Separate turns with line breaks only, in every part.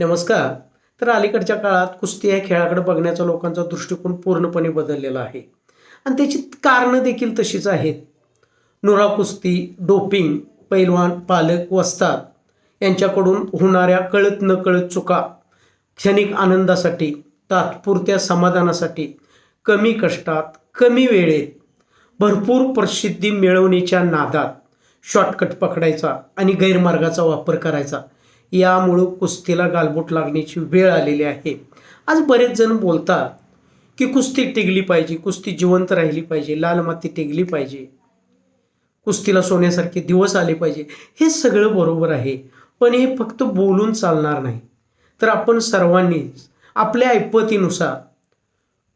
नमस्कार. तर अलीकडच्या काळात कुस्ती या खेळाकडे बघण्याचा लोकांचा दृष्टिकोन पूर्णपणे बदललेला आहे. आणि त्याची कारणं देखील तशीच आहेत. नुरा कुस्ती डोपिंग पैलवान पालक वस्तात यांच्याकडून होणाऱ्या कळत न कळत चुका क्षणिक आनंदासाठी तात्पुरत्या समाधानासाठी कमी कष्टात कमी वेळेत भरपूर प्रसिद्धी मिळवण्याच्या नादात शॉर्टकट पकडायचा आणि गैरमार्गाचा वापर करायचा यामुळं कुस्तीला गालबोट लागण्याची वेळ आलेली आहे. आज बरेच जण बोलतात की कुस्ती टिकली पाहिजे कुस्ती जिवंत राहिली पाहिजे लाल माती टिकली पाहिजे कुस्तीला सोन्यासारखे दिवस आले पाहिजे हे सगळं बरोबर आहे. पण हे फक्त बोलून चालणार नाही. तर आपण सर्वांनीच आपल्या ऐपतीनुसार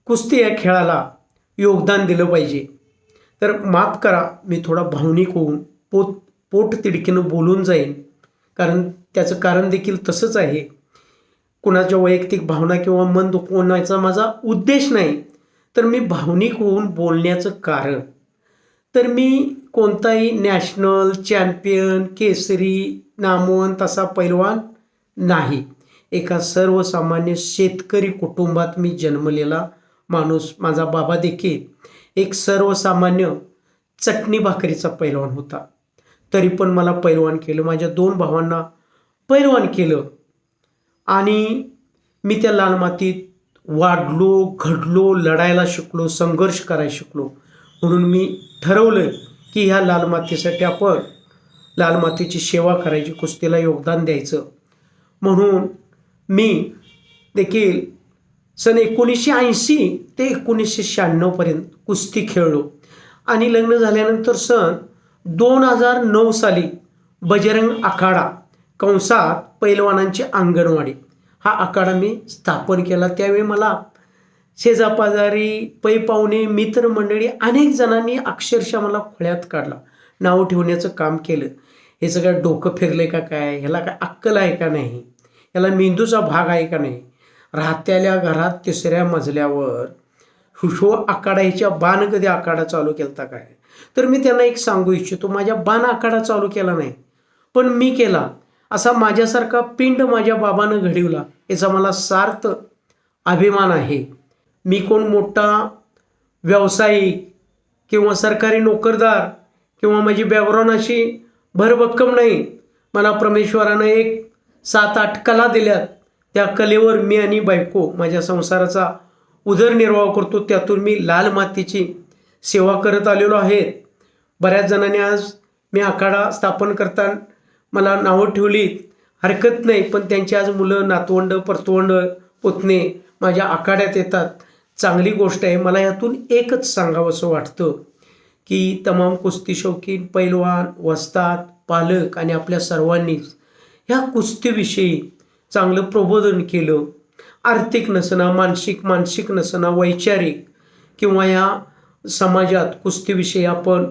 कुस्ती या खेळाला योगदान दिलं पाहिजे. तर माफ करा मी थोडा भावनिक होऊन पोत पोट तिडकीनं बोलून जाईन. कारण त्याचं कारण देखील तसंच आहे. कुणाच्या वैयक्तिक भावना किंवा मन दुखवण्याचा माझा उद्देश नाही तर मी भावनिक होऊन बोलण्याचं कारण. तर मी कोणताही नॅशनल चॅम्पियन केसरी नामवंत असा पैलवान नाही. एका सर्वसामान्य शेतकरी कुटुंबात मी जन्मलेला माणूस माझा बाबा देखील एक सर्वसामान्य चटणी भाकरीचा पैलवान होता. तरी पण मला पैलवान केलं. माझ्या दोन भावांना पैलवान केलं. आणि मी त्या लाल मातीत वाढलो घडलो लढायला शिकलो संघर्ष करायला शिकलो. म्हणून मी ठरवलं की ह्या लाल मातीसाठी आपण लाल मातीची सेवा करायची कुस्तीला योगदान द्यायचं. म्हणून मी देखील सन एकोणीसशे ऐंशी ते एकोणीसशे शहाण्णवपर्यंत कुस्ती खेळलो. आणि लग्न झाल्यानंतर सन दोन हजार नऊ साली बजरंग आखाडा कंसात पैलवानांची अंगणवाडी. हा आखाडा मी स्थापन केला. त्यावेळी मला शेजापाजारी पै पाहुणे मित्रमंडळी अनेक जणांनी अक्षरशः मला खोळ्यात काढला. नाव ठेवण्याचं काम केलं. हे सगळं डोकं फिरलं का काय? ह्याला काय अक्कल आहे का नाही? याला मेंदूचा भाग आहे का नाही? राहत्याल्या घरात तिसऱ्या मजल्यावर हुशो आखाडा बाण कधी आखाडा चालू केलता काय? तर मी त्यांना एक सांगू इच्छितो माझ्या बाण आखाडा चालू केला नाही पण मी केला. असा माझ्यासारखा पिंड माझ्या बाबानं घडवला याचा मला सार्थ अभिमान आहे. मी कोण मोठा व्यावसायिक किंवा सरकारी नोकरदार किंवा माझी बॅकग्राऊंड अशी भरभक्कम नाही मला परमेश्वरानं एक सात आठ कला दिल्यात. त्या कलेवर मी आणि बायको माझ्या संसाराचा उदरनिर्वाह करतो त्यातून मी लाल मातीची सेवा करत आलेलो आहे. बऱ्याच जणांनी आज मी आखाडा स्थापन करताना मला नावं ठेवली हरकत नाही पण त्यांची आज मुलं नातवंड परतवंड पोतणे माझ्या आखाड्यात येतात. चांगली गोष्ट आहे मला यातून एकच सांगावंसं वाटतं की तमाम कुस्ती शौकीन पैलवान वस्तात पालक आणि आपल्या सर्वांनीच ह्या कुस्तीविषयी चांगलं प्रबोधन केलं. आर्थिक नसना मानसिक मानसिक नसना वैचारिक किंवा या समाजात कुस्तीविषयी आपण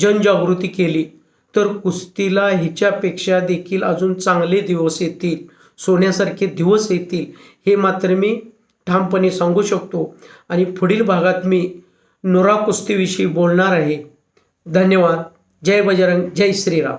जनजागृती केली. तर कुस्तीला हिच्यापेक्षा देखील अजून चांगले दिवस येतील सोन्यासारखे दिवस येतील हे मात्र मी ठामपणे सांगू शकतो. आणि पुढील भागात मी नुरा कुस्तीविषयी बोलणार आहे. धन्यवाद. जय बजरंग जय श्रीराम.